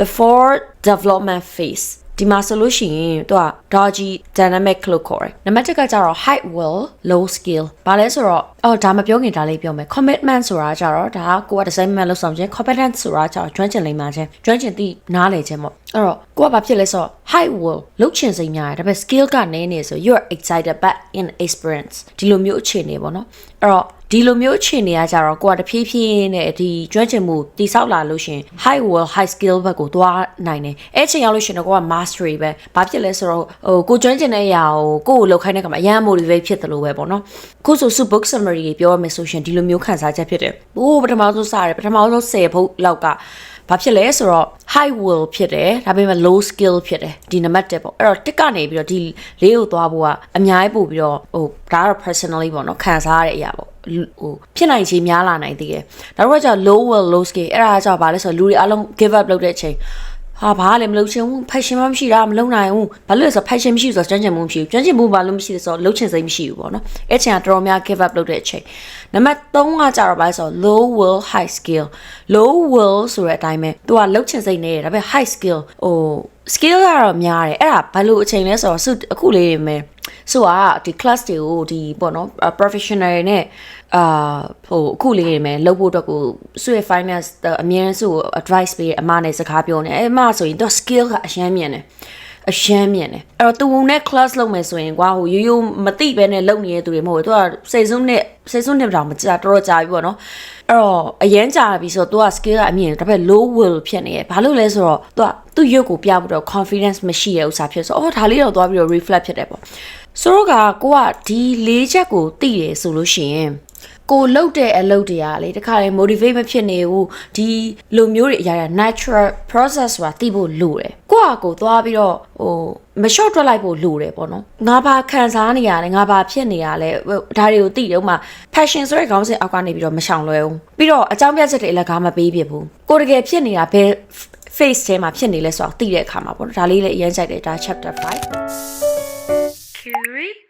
the four development phase ဒီမှာဆိုလို့ရှိရင်သူက dodgy dynamic လို့ခေါ်တယ်နံပါတ်1ကကြတော့ high will low skill ဘာလဲဆိုတော့အော်ဒါမပြောခင်ဒါလေးပြောမယ် commitment ဆိုတာကြတော့ဒါကကိုက design မှလုပ်ဆောင်ခြင်း competence ဆိုတာကြတော့ကျွမ်းကျင်လိမ့်မှာခြင်းကျွမ်းကျင်သည့်နားလည်ခြင်းပေါ့အဲ့တော့ကိုကဘာဖြစ်လဲဆိုတော့ high will လုပ်ချင်စိတ်များတယ်ဒါပေမဲ့ skill ကနည်းနေဆို you're excited but inexperienced ဒီလိုမျိုးအခြေအနေပေါ့နော်အဲ့တော့ ဒီလိုမျိုးအခြေအနေကကြတော့ကိုကတဖြည်းဖြည်းနဲ့ဒီကျွမ်းကျင်မှုတိဆောက်လာလို့ရှရင် high will high skill ဘက်ကိုသွားနိုင်တယ်အဲ့အချိန်ရောက်လို့ရှရင်တော့ကိုက mastery ပဲဘာဖြစ်လဲဆိုတော့ဟိုကိုကျွမ်းကျင်တဲ့အရာကိုကိုကိုလောက်ခိုင်းတဲ့ကမှာအရန် motivate ဖြစ်တယ်လို့ပဲပေါ့နော်ခုဆိုစု book summary ကြီးပြောရမယ်ဆိုရှင်ဒီလိုမျိုးခန်းစားချက်ဖြစ်တယ်ဟိုးပထမဆုံးစရတယ်ပထမဆုံး10ဖုတ်လောက်ကဘာဖြစ်လဲဆိုတော့ high will ဖြစ်တယ်ဒါပေမဲ့ low skill ဖြစ်တယ်ဒီနံပါတ်1ပေါ့အဲ့တော့တစ်ကနေပြီးတော့ဒီလေးကိုသွားဖို့ကအများကြီးပို့ပြီးတော့ဟိုဒါကတော့ personally ပေါ့နော်ခံစားရတဲ့အရာပေါ့ ဟိုဖြစ်နိုင်ချေများလာနိုင်သေးတယ်ဒါတော့ကျ low will low skill အဲ့ဒါကကြောင့်ဘာလဲဆိုတော့လူတွေအလုံး give up လုပ်တဲ့အချိန်ဟာဘာလဲမလုပ်ချင်ဘူး passion မှမရှိတာမလုပ်နိုင်ဘူးဘာလို့လဲဆိုတော့ passion မရှိဘူးဆိုတော့ကျွမ်းကျင်မှုမရှိဘူးကျွမ်းကျင်မှုဘာလို့မရှိလဲဆိုတော့လုပ်ချင်စိတ်မရှိဘူးပေါ့နော်အဲ့ချိန်ကတော်တော်များ give up လုပ်တဲ့အချိန်နံပါတ်3ကကြတော့ဘာလဲဆိုတော့ low will high skill low will ဆိုတဲ့အတိုင်းပဲသူကလုပ်ချင်စိတ်နေတယ်ဒါပေမဲ့ high skill ဟို skill ကတော့များတယ်အဲ့ဒါဘာလို့အချိန်လဲဆိုတော့စုအခုလေးနေမယ်ဆိုတော့ဒီ class တွေကိုဒီပေါ့နော် professional တွေနဲ့အာဟိုအခုလေးနေမယ်လုပ်ဖို့အတွက်ကိုစုရဲ့ finance အမြဲတမ်းစုကို advice ပေးအမနဲ့စကားပြောနေအဲ့အမဆိုရင်သူ skill ကအရှမ်းမြင်တယ် အရှမ်းမြင်တယ်အဲ့တော့သူဝင်နဲ့ class လုပ်မယ်ဆိုရင်ကွာဟိုရိုးရိုးမသိပဲနဲ့လုပ်နေတဲ့သူတွေမဟုတ်ဘူးသူကစိတ်ဆုံးနဲ့စိတ်ဆုံးနဲ့တောင်မကြတော်တော်ကြာပြီပေါ့နော်အဲ့တော့အရန်ကြာပြီဆိုတော့ तू က skill ကအမြင်တယ်ဒါပေမဲ့ low will ဖြစ်နေရဘာလို့လဲဆိုတော့ तू ကသူ့ရုပ်ကိုပြဖို့တော့ confidence မရှိတဲ့ဥစ္စာဖြစ်ဆိုအော်ဒါလေးတော့သွားပြီးတော့ reflect ဖြစ်တယ်ပေါ့ဆိုတော့ကကိုကဒီလေးချက်ကိုသိတယ်ဆိုလို့ရှိရင် ကိုလှုပ်တဲ့အလုပ်တွေကလေတခါလေ motivate မဖြစ်နေဘူးဒီလိုမျိုးတွေအရာရ natural process ဆိုတာသိဖို့လိုတယ်ကိုကကိုသွားပြီးတော့ဟိုမလျှော့တွက်လိုက်ဖို့လိုတယ်ပေါ့နော်ငါဘာခံစားနေရလဲငါဘာဖြစ်နေရလဲဒါတွေကိုသိတယ်ဥမာ passion ဆိုတဲ့ခေါင်းစဉ်အောက်ကနေပြီးတော့မရှောင်လွဲဘူးပြီးတော့အကြောင်းပြချက်တွေလည်းကားမပေးဖြစ်ဘူးကိုတကယ်ဖြစ်နေတာဘယ် face ထဲမှာဖြစ်နေလဲဆိုတော့သိတဲ့အခါမှာပေါ့နော်ဒါလေးလည်းအရင်ကြိုက်တယ်ဒါ chapter 5 Curie